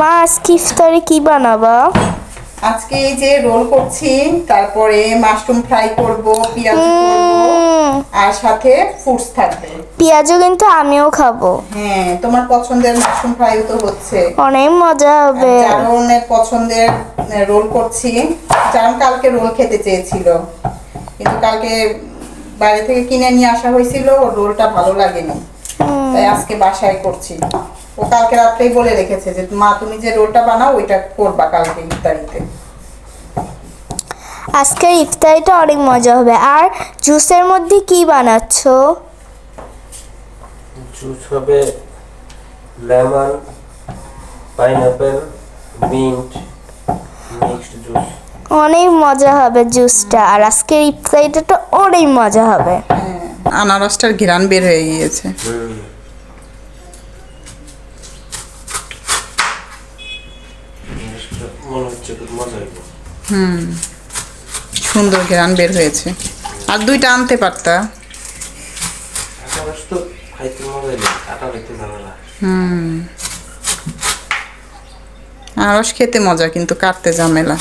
মা আজকে ইফতারে কি বানাবা? আজকে এই যে রোল করছি তারপরে মাশরুম ফ্রাই করব পেঁয়াজ করব আর সাথে ফ্রুটস থাকবে। পেঁয়াজও কিন্তু আমিও খাব। হ্যাঁ তোমার পছন্দের মাশরুম ফ্রাইও তো হচ্ছে। অনেক মজা হবে। জারনের পছন্দের রোল করছি। জারন কালকে রোল খেতে চেয়েছিল। কিন্তু কালকে বাইরে থেকে কিনে নিয়ে আসা হয়েছিল ওর রোলটা ভালো লাগেনি। তাই আজকে বাসায় করছি। ও কালকে রাত্রেই বলে রেখেছে যে মা তুমি যে রোলটা বানাও ওইটা করবা কালকে ইফতারিতে। আজকের ইফতারিটা অনেক মজা হবে। আর জুসের মধ্যে কি বানাচ্ছো? জুস হবে lemon pineapple mint mixed juice. অনেক মজা হবে জুসটা। আর আজকের ইফতারিটা তো অনেক মজা হবে। হ্যাঁ, আনারসটার ঘিরান বের হয়ে গিয়েছে মনে হচ্ছে খুব মজা হইব হুম। সুন্দর ঘেরান বের হয়েছে। আর দুইটা আনতে পারতা। হুম। আনারস খেতে মজা কিন্তু কাটতে ঝামেলা।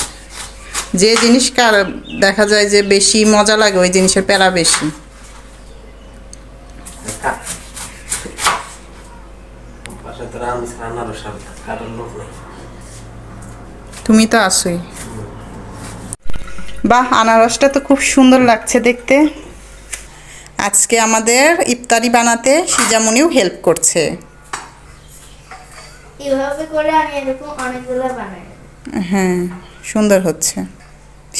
যে জিনিস কার দেখা যায় যে বেশি মজা লাগে ওই জিনিসের প্যারা বেশি। নেই। তুমি তো আসোই বাহ আনারসটা তো খুব সুন্দর লাগছে দেখতে। আজকে আমাদের ইফতারি বানাতে সিজামনিও হেল্প করছে। এভাবে করে আমি এরকম অনেকগুলো বানাই। হ্যাঁ সুন্দর হচ্ছে।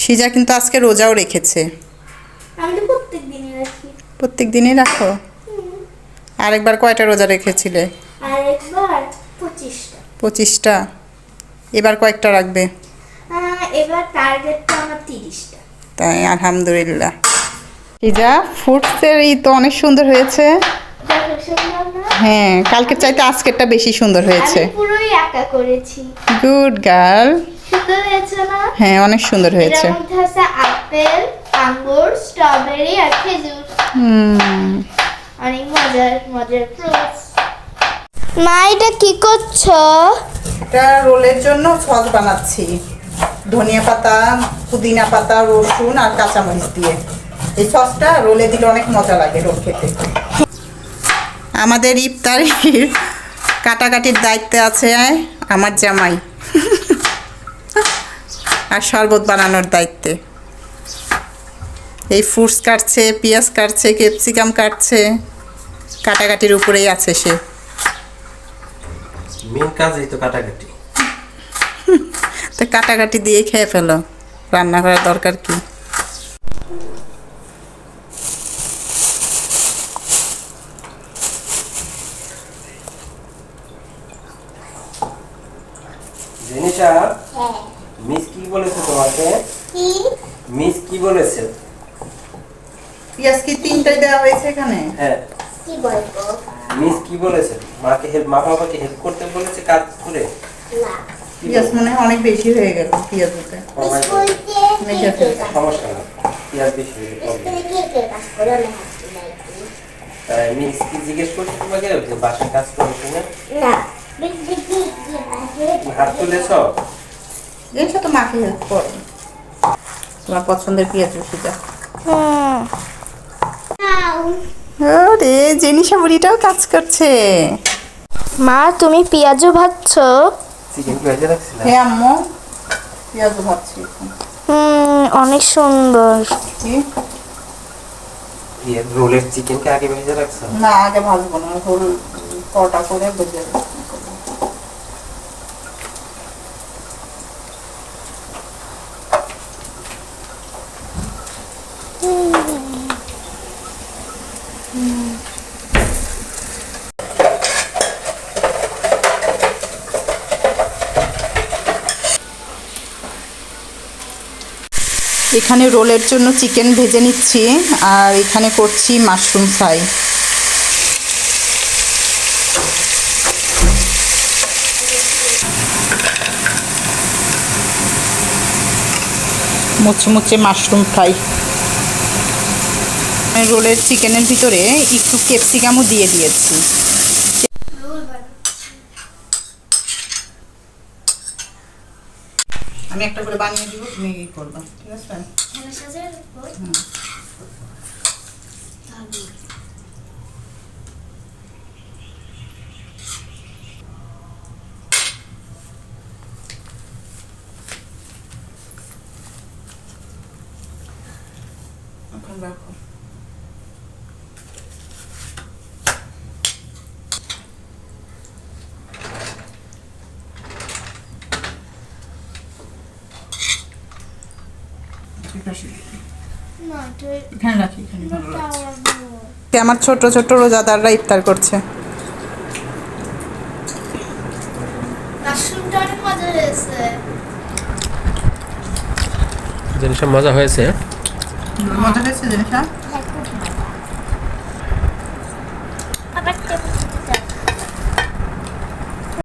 সিজা কিন্তু আজকে রোজাও রেখেছে। আমি তো প্রত্যেক দিনই রাখি। প্রত্যেক দিনই রাখো আরেকবার কয়টা রোজা রেখেছিলে? পঁচিশটা। এবার কয়েকটা রাখবে? এবার টার্গেটটা আমার তিরিশটা। তাই আলহামদুলিল্লাহ। সিজা ফুডসের এই তো অনেক সুন্দর হয়েছে। হ্যাঁ কালকের চাইতে আজকেরটা বেশি সুন্দর হয়েছে। আমি পুরোই একা করেছি। গুড গার্ল সুন্দর হয়েছে না? হ্যাঁ অনেক সুন্দর হয়েছে। আপেল আঙ্গুর স্ট্রবেরি আর খেজুর। হুম। অনেক মজার মজার ফ্রুটস মা এটা কি করছ? এটা রোলের জন্য সস বানাচ্ছি। ধনিয়া পাতা পুদিনা পাতা রসুন আর কাঁচামরিচ দিয়ে। এই সসটা রোলে দিলে অনেক মজা লাগে রোল খেতে। আমাদের ইফতারির কাটাকাটির দায়িত্বে আছে আমার জামাই। আর শরবত বানানোর দায়িত্বে। এই ফ্রুটস কাটছে পেঁয়াজ কাটছে ক্যাপসিকাম কাটছে কাটাকাটির উপরেই আছে সে। মেন কাজই তো কাটাকাটি। তো কাটাকাটি দিয়ে খেয়ে ফেলো। রান্না করার দরকার কি? জিনিসা মিস কি বলেছে তোমাকে? মিস কি বলেছে? পেঁয়াজ কি তিনটাই দেওয়া হয়েছে এখানে? হ্যাঁ। কি বলব? মিস কি বলেছে? মাকে হেল্প মা বাবাকে হেল্প করতে বলেছে কাজ করে? না। পেঁয়াজ মনে হয় অনেক বেশি হয়ে গেল পেঁয়াজ দিতে ও my God, বলতে মেখে ফেলছে। সমস্যা না পেঁয়াজ বেশি হয়ে গেলে problem। কে কে কাজ জিজ্ঞেস করছে তোমাকে যে বাসায় করে না হাত তুলেছ? তো মাকে হেল্প করে। তোমার পছন্দের পেঁয়াজ হুম ওরে জেনিসা বুড়িটাও কাজ করছে। মা তুমি পেঁয়াজও ভাজছো? চিকেন কি রাখছিলাম হ্যাঁ আম্মু পেঁয়াজ ভাবছি। হুম অনেক সুন্দর কি? রোলের চিকেনকে আগে ভেজে রাখছো না আগে ভাজবো না রোল কটা করে ভেজে রাখব। এখানে রোলের জন্য চিকেন ভেজে নিচ্ছি, আর এখানে করছি মাশরুম ফ্রাই। মুচে মুচে মাশরুম ফ্রাই। রোলের চিকেনের ভিতরে একটু ক্যাপসিকামও দিয়ে দিয়েছি। আমি একটা করে বানিয়ে দিব তুমি ই করবা ঠিক আছে এখানে সাজিয়ে রাখব হুম। তাহলে এখন রাখো ঠিক আছে না তো এখানে রাখি এখানে ভালো এটা লাগছে আমার আমার ছোট ছোট রোজাদাররা ইফতার করছে। মাশরুমটা মজা হয়েছে। জিনিসটা মজা হয়েছে? মজা হয়েছে জিনিসটা